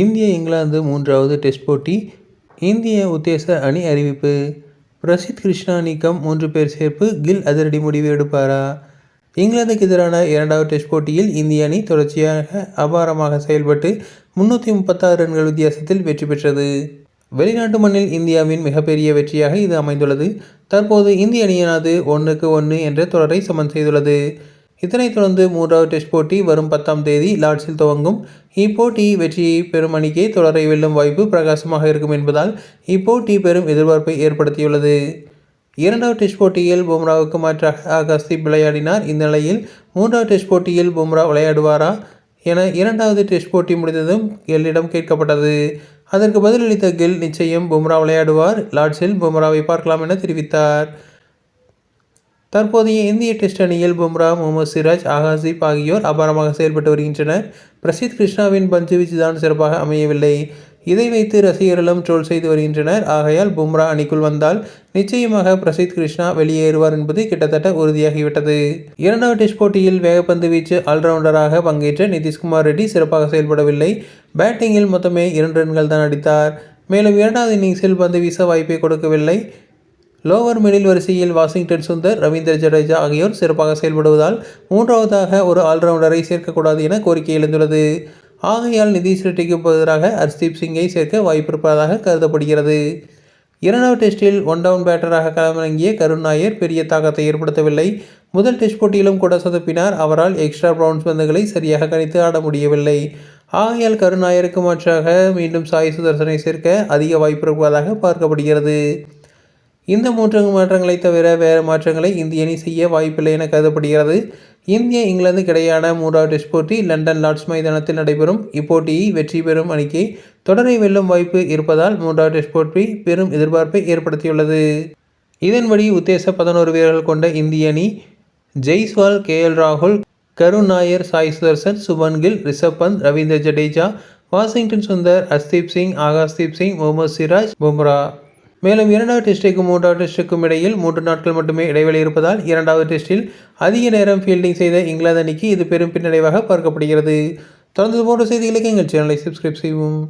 இந்திய இங்கிலாந்து மூன்றாவது டெஸ்ட் போட்டி இந்திய உத்தேச அணி அறிவிப்பு. பிரசித் கிருஷ்ணா நீக்கம் மூன்று பேர் சேர்ப்பு கில் அதிரடி முடிவு எடுப்பாரா? இங்கிலாந்துக்கு எதிரான இரண்டாவது டெஸ்ட் போட்டியில் இந்திய அணி தொடர்ச்சியாக அபாரமாக செயல்பட்டு முன்னூற்றி முப்பத்தாறு ரன்கள் வித்தியாசத்தில் வெற்றி பெற்றது. வெளிநாட்டு மண்ணில் இந்தியாவின் மிகப்பெரிய வெற்றியாக இது அமைந்துள்ளது. தற்போது இந்திய அணியானது ஒன்றுக்கு ஒன்று என்ற தொடரை சமன் செய்துள்ளது. இதனைத் தொடர்ந்து மூன்றாவது டெஸ்ட் போட்டி வரும் பத்தாம் தேதி லார்ட்ஸில் துவங்கும். இப்போட்டி வெற்றியை பெறும் அணிக்கே தொடரை வெல்லும் வாய்ப்பு பிரகாசமாக இருக்கும் என்பதால் இப்போட்டி பெரும் எதிர்பார்ப்பை ஏற்படுத்தியுள்ளது. இரண்டாவது டெஸ்ட் போட்டியில் பும்ராவுக்கு மாற்றாக ஆகாஷ்தீப் விளையாடினார். இந்த நிலையில் மூன்றாவது டெஸ்ட் போட்டியில் பும்ரா விளையாடுவாரா என இரண்டாவது டெஸ்ட் போட்டி முடிந்ததும் கெல்லிடம் கேட்கப்பட்டது. அதற்கு பதிலளித்த கெல் நிச்சயம் பும்ரா விளையாடுவார். லார்ட்ஸில் பும்ராவை பார்க்கலாம் என தெரிவித்தார். தற்போதைய இந்திய டெஸ்ட் அணியில் பும்ரா முகமது சிராஜ் ஆகாசிப் ஆகியோர் அபாரமாக செயல்பட்டு வருகின்றனர். பிரசித் கிருஷ்ணாவின் பந்து வீச்சு தான் சிறப்பாக அமையவில்லை. இதை வைத்து ரசிகர்களும் ட்ரோல் செய்து வருகின்றனர். ஆகையால் பும்ரா அணிக்குள் வந்தால் நிச்சயமாக பிரசித் கிருஷ்ணா வெளியேறுவார் என்பது கிட்டத்தட்ட உறுதியாகிவிட்டது. இரண்டாவது டெஸ்ட் போட்டியில் வேகப்பந்து வீச்சு ஆல்ரவுண்டராக பங்கேற்ற நிதிஷ்குமார் ரெட்டி சிறப்பாக செயல்படவில்லை. பேட்டிங்கில் மொத்தமே இரண்டு ரன்கள் தான் அடித்தார். மேலும் இரண்டாவது இன்னிங்ஸில் பந்து வீச வாய்ப்பை கொடுக்கவில்லை. லோவர் மிடில் வரிசையில் வாஷிங்டன் சுந்தர் ரவீந்திர ஜடேஜா ஆகியோர் சிறப்பாக செயல்படுவதால் மூன்றாவதாக ஒரு ஆல்ரவுண்டரை சேர்க்கக்கூடாது என கோரிக்கை எழுந்துள்ளது. ஆகையால் நிதிஷ் ரெட்டிக்கு பதிலாக ஹர்ஷ்தீப் சிங்கை சேர்க்க வாய்ப்பிருப்பதாக கருதப்படுகிறது. இரண்டாவது டெஸ்டில் ஒன் டவுன் பேட்டராக களமிறங்கிய கருண் நாயர் பெரிய தாக்கத்தை ஏற்படுத்தவில்லை. முதல் டெஸ்ட் போட்டியிலும் கூட சொதப்பினார். அவரால் எக்ஸ்ட்ரா பவுன்ஸ் பந்துகளை சரியாக கணித்து ஆட முடியவில்லை. ஆகையால் கருண் நாயருக்கு மாற்றாக மீண்டும் சாய் சுதர்சனை சேர்க்க அதிக வாய்ப்பு இருப்பதாக பார்க்கப்படுகிறது. இந்த மூன்று மாற்றங்களை தவிர வேறு மாற்றங்களை இந்திய அணி செய்ய வாய்ப்பில்லை என கருதப்படுகிறது. இந்திய இங்கிலாந்துக்கு இடையான மூன்றாவது டெஸ்ட் போட்டி லண்டன் லார்ட்ஸ் மைதானத்தில் நடைபெறும். இப்போட்டியை வெற்றி பெறும் அணிக்கு தொடரை வெல்லும் வாய்ப்பு இருப்பதால் மூன்றாவது டெஸ்ட் போட்டி பெரும் எதிர்பார்ப்பை ஏற்படுத்தியுள்ளது. இதன்படி உத்தேச பதினோரு வீரர்கள் கொண்ட இந்திய அணி ஜெய்ஸ்வால் கே. எல். ராகுல் கருண் நாயர் சாய் சுதர்சன் சுபன் கில் ரிஷப் பந்த் ரவீந்திர ஜடேஜா வாஷிங்டன் சுந்தர் அஸ்தீப் சிங் ஆகாஷ்தீப் சிங் முகமது சிராஜ் பும்ரா. மேலும் இரண்டாவது டெஸ்ட்டுக்கும் மூன்றாவது டெஸ்ட்டுக்கும் இடையில் மூன்று நாட்கள் மட்டுமே இடைவெளி இருப்பதால் இரண்டாவது டெஸ்ட்டில் அதிக நேரம் ஃபீல்டிங் செய்த இங்கிலாந்து அணிக்கு இது பெரும் பின்னடைவாக பார்க்கப்படுகிறது. தொடர்ந்து போன்ற செய்திகளுக்கு எங்கள் சேனலை சப்ஸ்கிரைப் செய்வோம்